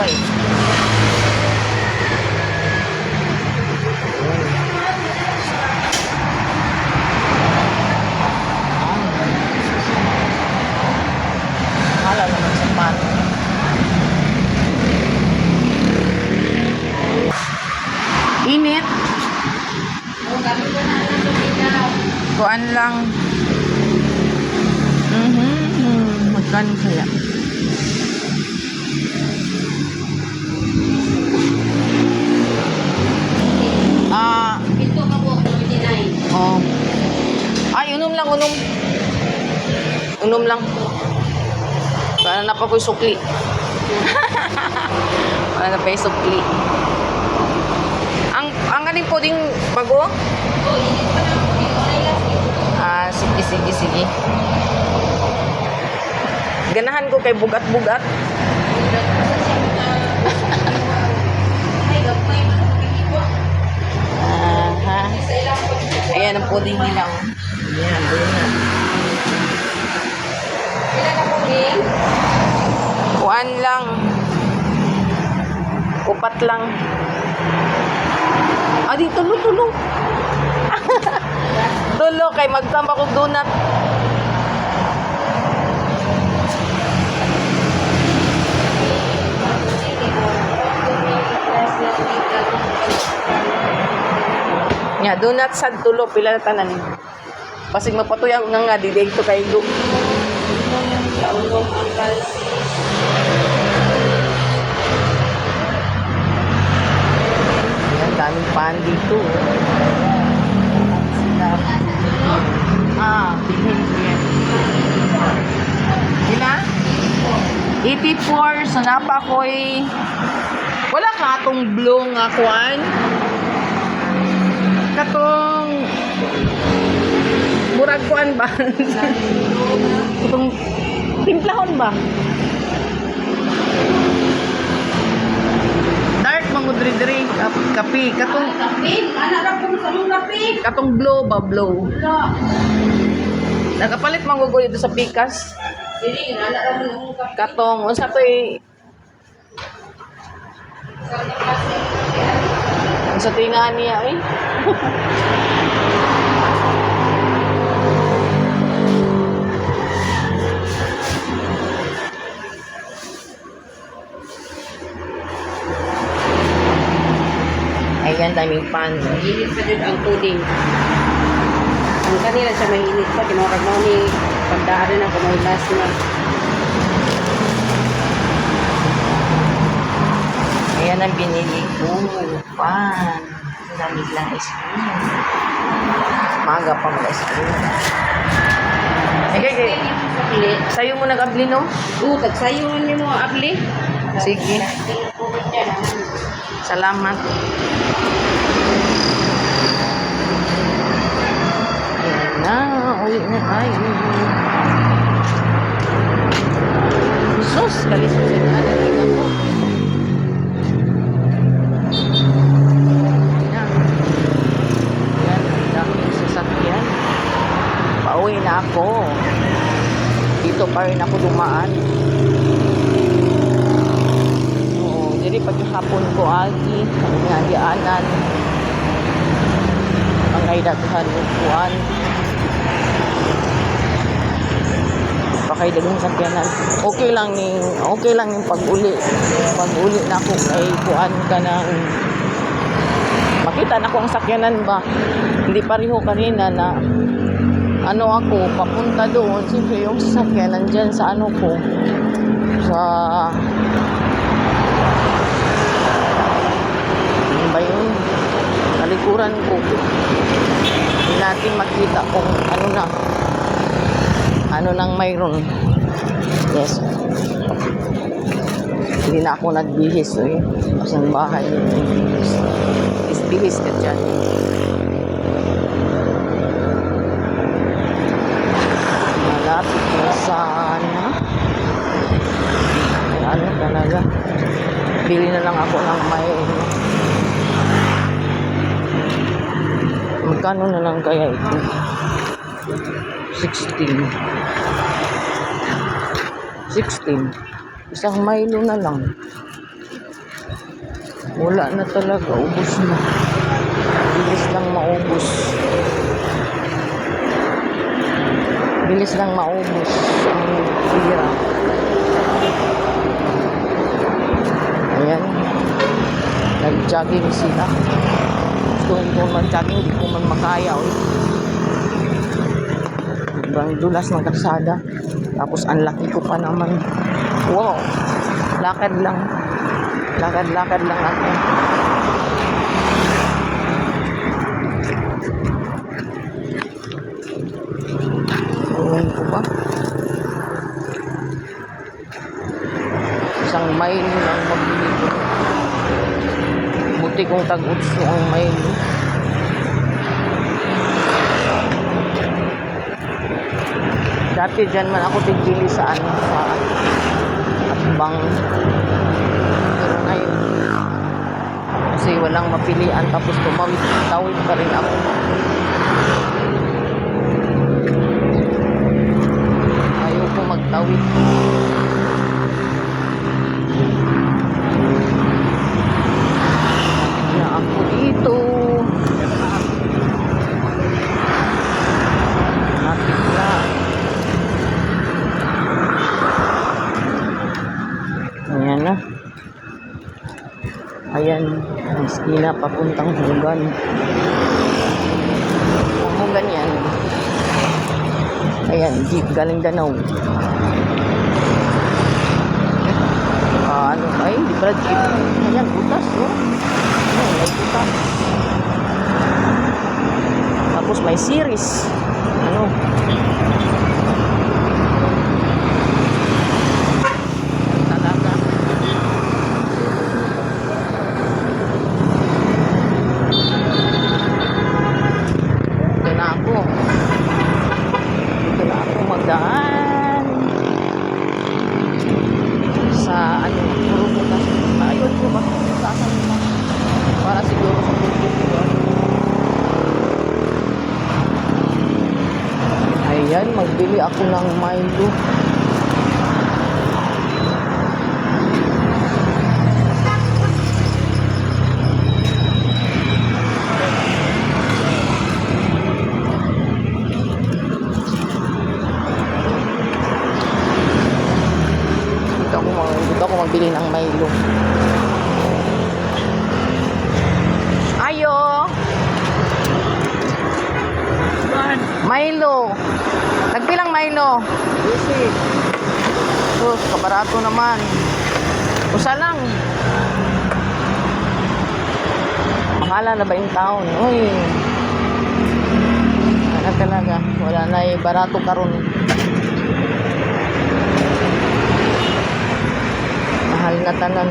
pa eh. Akala naman sa pato. Init. Kuan lang. Mhm. Mm -hmm. Magkano kaya? Unom unom. Lang. Para na pa ko'y sukli. Para na pa yung sukli. Ang, ang galing po ding bago? Oh, po. Ah, sige, sige, sige. Ganahan ko kay bugat-bugat. Aha. Po. Ayan ang pudding nila. Ayan, doon na. Sila ka po, Ling? Kuan lang. Upat lang. Ah, di, tulo, tulo. tulo, kay magtamba ko donut. Nya, donut sad tulo, pila na tanan. Basig mapatuyaw nga nga, di dito kay. Kaulong ang daming pan dito. Ah, bilhin yan. Sila? 84, so napa ko'y... Wala ka atong blue nga kuan? Kuan ba? Katong... Timplahon ba? Dark mangudri-diri, kap- kapi. Katong... Kapin, anak na po sa mong kapin. Katong blow ba, blow? Nakapalit mangugoy dito sa pikas. Dili, anak sa mong kapin. Katong, unsa to'y, unsa to'y nga niya eh. Ayan, daming pan. Init pa din ang pudding. Ang kanila siya may init pa. Kinurag mo ni pagdaan na kung may last na. Ayan ang binili ko. Pan. Lamig lang ice cream. Maga pa mag ice cream. Okay, okay. Sa'yo mo nag-abli, no? Oo, tagsayuhan niyo mo abli. Sige. Salamat. Ayan na. Uwi na tayo. Sus, kalisus na. Tingnan ko. Pauwi na ako. Dito pa rin ako dumaan. Pag hapon ko agi, ang nga dianan. Ang ay daghan ng kuan. Pakay daghang sakyanan. Okay lang ni okay lang yung pag-uli. Pag-uli na ako kay kuan ka ng makita na ko ang sakyanan ba. Hindi pareho kanina na ano ako, papunta doon. Siyempre yung sasakyan nandyan sa ano ko. Sa ba yun? Talikuran ko. Hindi natin makita kung ano na. Ano nang mayroon. Yes. Hindi na ako nagbihis eh. Ang bahay. Bihis ka dyan. Malapit na sana. Ano talaga. Bili na lang ako ng may Magkano na lang kaya ito? 16. 16. Isang Milo na lang. Wala na talaga. Ubus na. Bilis lang maubos. Bilis lang maubos ang tira. Ayan. Nag-jogging sila. Ko mag-jogging, hindi ko man makaya. Uy. Sobrang dulas ng kalsada. Tapos ang laki ko pa naman. Wow. Lakad lang. Lakad-lakad lang ako. Ewan ko ba? Isang mile lang ko. Buti kong tag-utso ang mile. Dati dyan man ako tigbili sa ano, sa atbang. Pero ngayon, kasi walang mapilian tapos tumawid, tawid pa rin ako. Ayaw ko magtawid. Lapit na ako dito. Lapit na. Ayan na. Ayan, ang skina papuntang Hugan. Ang Hugan yan. Ayan, jeep galing Danau. Ah, ano, ay, di pala jeep. Ayan, butas, oh. Ayan, may butas. Tapos may series. Ano? Talaga. Dito na ako. Dito na ako magdaan. Sa ano, puro bukas. Ayun ko ba? Saan mo? Para siguro sa tubig ko. Ayan, ako ng Milo. Dito ako, mag, dito ako magbili ng Milo. Ayo! Milo! Nagpilang Milo? Easy. Sus, kabarato naman. Usa lang. Mahala na ba yung taon? Uy. Wala talaga. Wala na eh. Barato karon. Mahal na tanan.